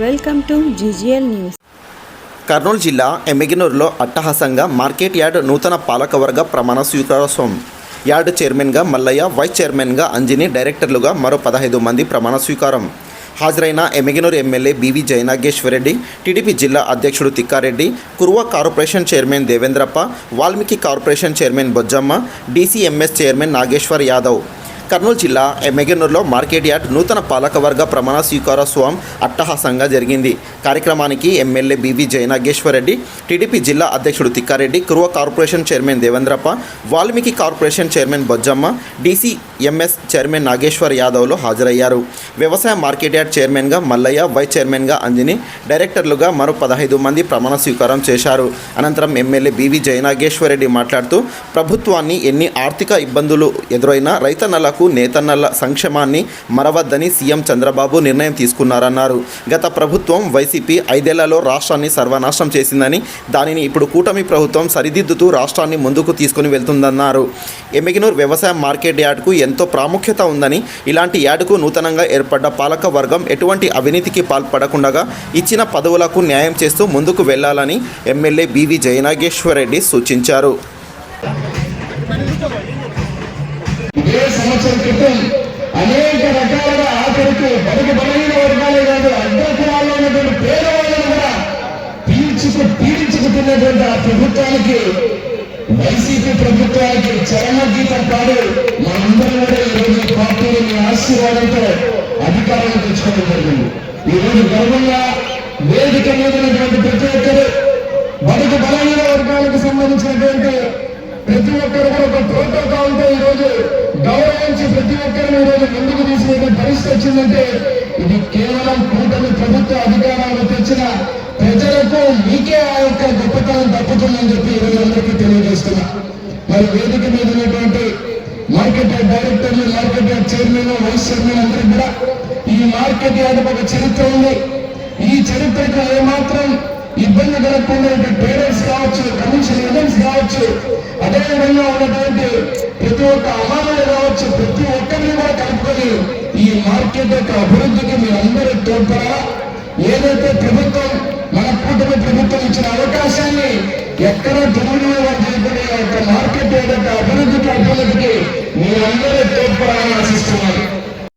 Welcome to GGL news. Kurnool జిల్లా ఎమ్మిగినూరులో అట్టహాసంగా మార్కెట్ యార్డ్ నూతన పాలకవర్గ ప్రమాణ స్వీకారోత్సవం. యార్డ్ చైర్మన్గా మల్లయ్య వైస్ చైర్మన్గా అంజని డైరెక్టర్లుగా మరో పదహైదు మంది ప్రమాణ స్వీకారం. హాజరైన Emmiganur MLA B V Jayanageswara Reddy TDP జిల్లా అధ్యక్షుడు Tikka Reddy Kuruva corporation chairman Devendrappa Valmiki corporation chairman Bojjamma DCMS chairman Nageshwar Yadav. Kurnool జిల్లా ఎమ్మెగనూరులో మార్కెట్ యార్డ్ నూతన పాలకవర్గ ప్రమాణ స్వీకారోత్సవం అట్టహాసంగా జరిగింది. కార్యక్రమానికి ఎమ్మెల్యే బివి జయనాగేశ్వరరెడ్డి టీడీపీ జిల్లా అధ్యక్షుడు Tikka Reddy Kuruva corporation chairman Devendrappa Valmiki corporation chairman Bojjamma DCMS chairman Nageshwar యాదవ్లు హాజరయ్యారు. వ్యవసాయ మార్కెట్ యార్డ్ చైర్మన్గా మల్లయ్య వైస్ చైర్మన్గా అంజని డైరెక్టర్లుగా మరో పదహైదు మంది ప్రమాణ స్వీకారం చేశారు. అనంతరం ఎమ్మెల్యే బివి జయనాగేశ్వరరెడ్డి మాట్లాడుతూ ప్రభుత్వాన్ని ఎన్ని ఆర్థిక ఇబ్బందులు ఎదురైనా రైతన్నలకు నేతన్నల సంక్షేమాన్ని మరవద్దని సీఎం చంద్రబాబు నిర్ణయం తీసుకున్నారన్నారు. గత ప్రభుత్వం వైసీపీ ఐదేళ్ళలో రాష్ట్రాన్ని సర్వనాశనం చేసిందని దానిని ఇప్పుడు కూటమి ప్రభుత్వం సరిదిద్దుతూ రాష్ట్రాన్ని ముందుకు తీసుకుని వెళ్తుందన్నారు. ఎమ్మిగినూర్ వ్యవసాయ మార్కెట్ యార్డ్కు ఎంతో ప్రాముఖ్యత ఉందని ఇలాంటి యార్డుకు నూతనంగా ఏర్పడ్డ పాలక వర్గం ఎటువంటి అవినీతికి పాల్పడకుండా ఇచ్చిన పదవులకు న్యాయం చేస్తూ ముందుకు వెళ్ళాలని ఎమ్మెల్యే బీవీ జయనాగేశ్వరరెడ్డి సూచించారు. ఏ సంవత్సరం క్రితం అనేక రకాలుగా ఆఖరికి బడుగు బలహీన వర్గాలే కాదు అగ్రకులాల్లో ఉన్నటువంటి పేదవాళ్ళను కూడా పీల్చుకు పీడించుకుతున్నటువంటి ఆ ప్రభుత్వానికి వైసీపీ ప్రభుత్వానికి చరమ గీతం పాడు మనందరం కూడా ఈరోజు ఈ పార్టీని ఆశీర్వాదంతో అధికారాన్ని తెచ్చుకోవడం జరిగింది. ఈరోజు గర్వంగా వేదిక మీద ప్రతి ఒక్కరు బడుగు బలహీన వర్గాలకు సంబంధించినటువంటి ప్రతి ఒక్కరు కూడా ఒక ప్రోటోకాల్తో ఈరోజు రోజు గౌరవించి ప్రతి ఒక్కరిని ఈరోజు రోజు ముందుకు తీసుకునే పరిస్థితి వచ్చిందంటే ఇది కేవలం కూటమి ప్రభుత్వ అధికారాలు తెచ్చిన ప్రజలకు మీకే ఆ యొక్క గొప్పతనం తప్పుతుందని చెప్పి ఈరోజు రోజు అందరికీ తెలియజేస్తున్నా. మరి వేదిక మీద ఉన్నటువంటి మార్కెట్ యార్డ్ డైరెక్టర్లు market yard chairman vice chairman అందరికి కూడా ఈ మార్కెట్ యార్డ్ ఒక చరిత్ర ఉంది. ఈ చరిత్రకు ఏమాత్రం ఇబ్బంది కలగకుండా పేరెంట్స్ కావచ్చు కమిషన్ ఏజెంట్స్ కావచ్చు అదేవిధంగా ఉన్నటువంటి ప్రతి ఒక్క అమ్మాయిలు కావచ్చు ప్రతి ఒక్కరిని కూడా కలుపుకొని ఈ మార్కెట్ యొక్క అభివృద్ధికి మీ అందరూ తోడ్పడాలా? ఏదైతే ప్రభుత్వం మన కూటమి ప్రభుత్వం ఇచ్చిన అవకాశాన్ని ఎక్కడ దుర్వినియోగం చేయకుండా యొక్క మార్కెట్ యొక్క అభివృద్ధికి అభివృద్ధికి మీరందరూ తోడ్పడాలని